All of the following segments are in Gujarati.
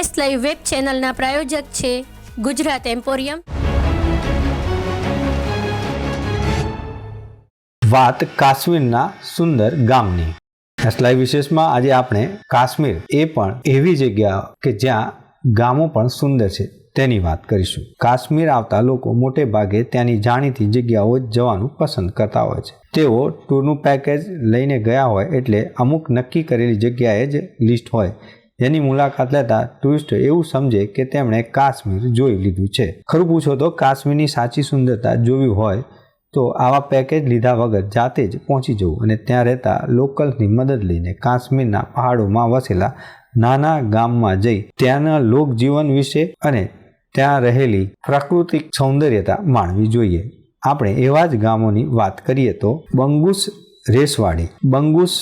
એસ લાઈવ વેબ ચેનલના પ્રાયોજક છે ગુજરાત એમ્પોરિયમ. વાત કાશ્મીરના સુંદર ગામની. એસલાઈ વિશેષમાં આજે આપણે કાશ્મીર એ પણ એવી જગ્યા કે જ્યાં ગામો પણ સુંદર છે તેની વાત કરીશું. કાશ્મીર આવતા લોકો મોટે ભાગે ત્યાંની જાણીતી જગ્યાઓ જવાનું પસંદ કરતા હોય છે. તેઓ ટૂરનું પેકેજ લઈને ગયા હોય એટલે અમુક નક્કી કરેલી જગ્યાએ જ લિસ્ટ હોય. જેની મુલાકાત લેતા ટુરિસ્ટ એવું સમજે કે તેમણે કાશ્મીર જોઈ લીધું છે. ખરું પૂછો તો કાશ્મીરની સાચી સુંદરતા જોવી હોય તો આવા પેકેજ લીધા વગર જાતે જ પહોંચી જવું અને ત્યાં રહેતા લોકલ્સની મદદ લઈને કાશ્મીરના પહાડોમાં વસેલા નાના ગામમાં જઈ ત્યાંના લોકજીવન વિશે અને ત્યાં રહેલી પ્રાકૃતિક સૌંદર્યતા માણવી જોઈએ. આપણે એવા જ ગામોની વાત કરીએ તો બંગુસ રેસવાડી, બંગુસ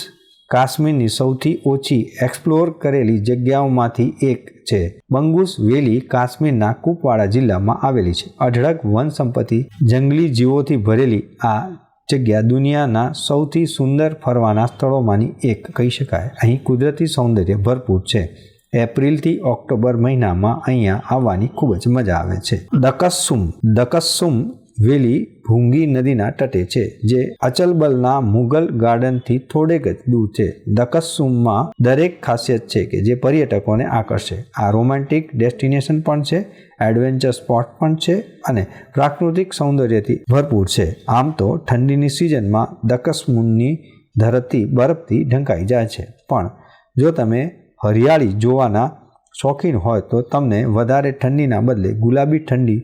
કાશ્મીરની સૌથી ઓછી એક્સપ્લોર કરેલી જગ્યાઓમાંથી એક છે. બંગુસ વેલી કાશ્મીરના કુપવાડા જિલ્લામાં આવેલી છે. અઢળક વન સંપત્તિ જંગલી જીવોથી ભરેલી આ જગ્યા દુનિયાના સૌથી સુંદર ફરવાના સ્થળોમાંની એક કહી શકાય. અહીં કુદરતી સૌંદર્ય ભરપૂર છે. એપ્રિલથી ઓક્ટોબર મહિનામાં અહીંયા આવવાની ખૂબ જ મજા આવે છે. દકસ્સુમ દકસ્સુમ વેલી ભૂંગી નદીના તટે છે, જે અચલબલના મુગલ ગાર્ડનથી થોડેક જ દૂર છે. દકસુમમાં દરેક ખાસિયત છે કે જે પર્યટકોને આકર્ષે. આ રોમેન્ટિક ડેસ્ટિનેશન પણ છે, એડવેન્ચર સ્પોટ પણ છે અને પ્રાકૃતિક સૌંદર્યથી ભરપૂર છે. આમ તો ઠંડીની સિઝનમાં દકસમુનની ધરતી બરફથી ઢંકાઈ જાય છે. પણ જો તમે હરિયાળી જોવાના શોખીન હોય તો તમને વધારે ઠંડીના બદલે ગુલાબી ઠંડી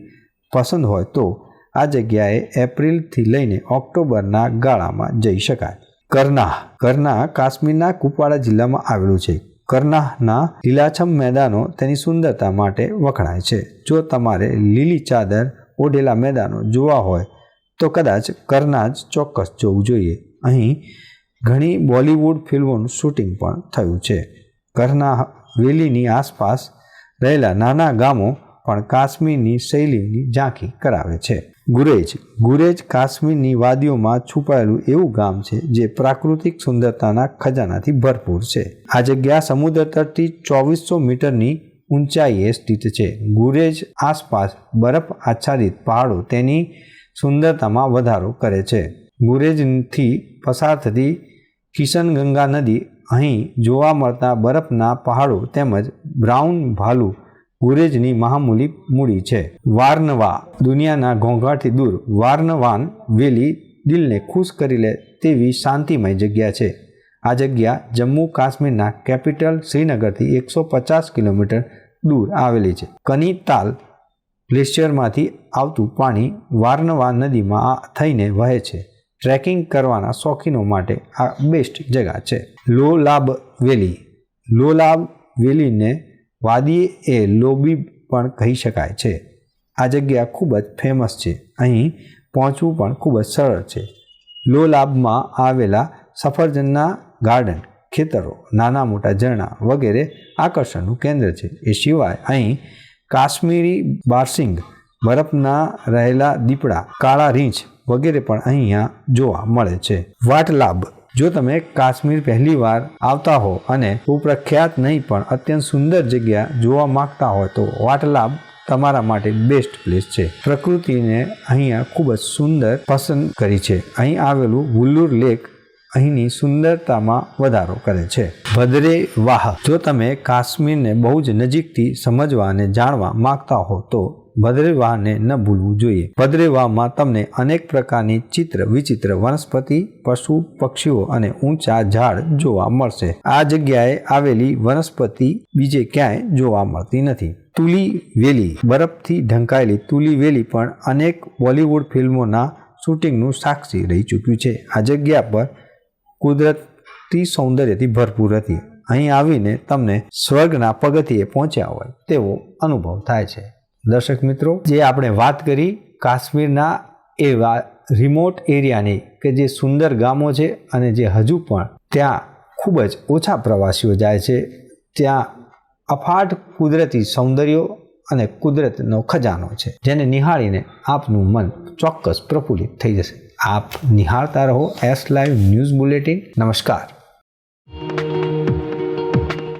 પસંદ હોય તો આ જગ્યાએ એપ્રિલથી લઈને ઓક્ટોબરના ગાળામાં જઈ શકાય. કરનાહ. કરનાહ કાશ્મીરના કુપવાડા જિલ્લામાં આવેલું છે. કરનાહના લીલાછમ મેદાનો તેની સુંદરતા માટે વખણાય છે. જો તમારે લીલી ચાદર ઓઢેલા મેદાનો જોવા હોય, તો કદાચ કરનાહ જ ચોક્કસ જોવું જોઈએ. અહીં ઘણી બોલિવૂડ ફિલ્મોનું શૂટિંગ પણ થયું છે. કરનાહ વેલીની આસપાસ રહેલા નાના ગામો પણ કાશ્મીરની શૈલીની ઝાંખી કરાવે છે. ગુરેજ. ગુરેજ કાશ્મીરની વાદીઓમાં છુપાયેલું એવું ગામ છે જે પ્રાકૃતિક સુંદરતાના ખજાનાથી ભરપૂર છે. આ જગ્યા સમુદ્ર તટથી ચોવીસો મીટરની ઊંચાઈએ સ્થિત છે. ગુરેજ આસપાસ બરફ આચ્છાદિત પહાડો તેની સુંદરતામાં વધારો કરે છે. ગુરેજથી પસાર થતી કિશનગંગા નદી અહીં જોવા મળતા બરફના પહાડો તેમજ બ્રાઉન ભાલુ ગુરેજની મહામૂલી મૂડી છે. વારનવા દુનિયાના ઘોંઘાટથી દૂર વારનવાન વેલી દિલને ખુશ કરી લે તેવી શાંતિમય જગ્યા છે. આ જગ્યા જમ્મુ કાશ્મીરના કેપિટલ શ્રીનગરથી એકસો પચાસ કિલોમીટર દૂર આવેલી છે. કનીતાલ ગ્લેશિયરમાંથી આવતું પાણી વારનવા નદીમાં થઈને વહે છે. ટ્રેકિંગ કરવાના શોખીનો માટે આ બેસ્ટ જગા છે. લો લાબ વેલી. લો લાબ વેલીને વાદી એ લોબી પણ કહી શકાય છે. આ જગ્યા ખૂબ જ ફેમસ છે. અહીં પહોંચવું પણ ખૂબ જ સરળ છે. લો લાભમાં આવેલા સફરજનના ગાર્ડન ખેતરો, નાના મોટા ઝરણા વગેરે આકર્ષણનું કેન્દ્ર છે. એ સિવાય અહીં કાશ્મીરી બારસિંગ, બરફના રહેલા દીપડા, કાળા રીંછ વગેરે પણ અહીંયા જોવા મળે છે. વાટલાબ જો તમે કાશ્મીર પહેલીવાર આવતા હો અને સુપ્રખ્યાત નહીં પણ અત્યંત સુંદર જગ્યા જોવા માંગતા હોય તો વાટલાબ તમારા માટે બેસ્ટ પ્લેસ છે. પ્રકૃતિને અહીંયા ખૂબ જ સુંદર પસંદ કરી છે. અહીં આવેલું વુલ્લુર લેક અહીંની સુંદરતામાં વધારો કરે છે. ભદ્રે વાહ, જો તમે કાશ્મીરને બહુ જ નજીકથી સમજવા અને જાણવા માંગતા હો, તો ભદ્રેવાહને ન ભૂલવું જોઈએ. ભદ્રેવાહમાં તમને અનેક પ્રકારની ચિત્ર, વિચિત્ર વનસ્પતિ, પશુ, પક્ષીઓ અને ઊંચા ઝાડ જોવા મળશે. આ જગ્યાએ આવેલી વનસ્પતિ બીજે ક્યાંય જોવા મળતી નથી. તુલી વેલી, બરફથી ઢંકાયેલી તુલી વેલી પણ અનેક બોલિવૂડ ફિલ્મોના શૂટિંગનું સાક્ષી રહી ચૂક્યું છે. આ જગ્યા પર કુદરતી સૌંદર્યથી ભરપૂર હતી. અહીં આવીને તમને સ્વર્ગના પગથિયે પહોંચ્યા હોય તેવો અનુભવ થાય છે. દર્શક મિત્રો, જે આપણે વાત કરી કાશ્મીરના એવા રિમોટ એરિયાની કે જે સુંદર ગામો છે અને જે હજુ પણ ત્યાં ખૂબ જ ઓછા પ્રવાસીઓ જાય છે, ત્યાં અફાટ કુદરતી સૌંદર્યો અને કુદરતનો ખજાનો છે, જેને નિહાળીને આપનું મન ચોક્કસ પ્રફુલ્લિત થઈ જશે. આપ નિહાળતા રહો એસ લાઈવ ન્યૂઝ બુલેટિન. નમસ્કાર.